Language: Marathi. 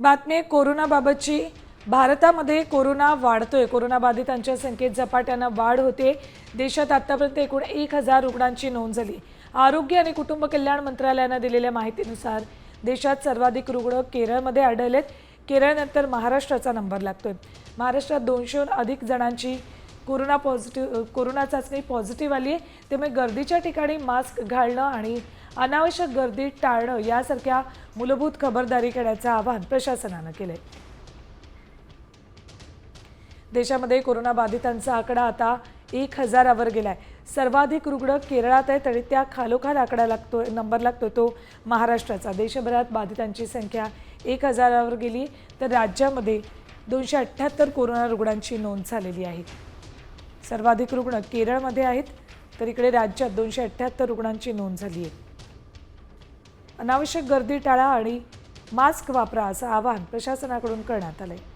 बातमी कोरोनाबाबतची. भारतामध्ये कोरोना वाढतोय. कोरोनाबाधितांच्या संख्येत झपाट्यानं वाढ होते. देशात आतापर्यंत एकूण एक हजार रुग्णांची नोंद झाली. आरोग्य आणि कुटुंब कल्याण मंत्रालयानं दिलेल्या माहितीनुसार देशात सर्वाधिक रुग्ण केरळमध्ये आढळलेत. केरळनंतर महाराष्ट्राचा नंबर लागतोय. महाराष्ट्रात दोनशेहून अधिक जणांची कोरोना पॉझिटिव्ह कोरोना चाचणी पॉझिटिव्ह आली आहे त्यामुळे गर्दीच्या ठिकाणी मास्क घालणं आणि अनावश्यक गर्दी टाळणं यासारख्या मूलभूत खबरदारी घेण्याचं आवाहन प्रशासनानं केलं आहे देशामध्ये कोरोना बाधितांचा आकडा आता एक हजारावर गेलाय. सर्वाधिक रुग्ण केरळात आहेत आणि त्या खालोखाल आकडा लागतो नंबर लागतो तो महाराष्ट्राचा. देशभरात बाधितांची संख्या एक हजारावर गेली तर राज्यामध्ये दोनशे अठ्ठ्याहत्तर कोरोना रुग्णांची नोंद झालेली आहे. सर्वाधिक रुग्ण केरळमध्ये आहेत तर इकडे राज्यात दोनशे अठ्ठ्याहत्तर रुग्णांची नोंद झाली आहे. अनावश्यक गर्दी टाळा आणि मास्क वापरा असं आवाहन प्रशासनाकडून करण्यात आहे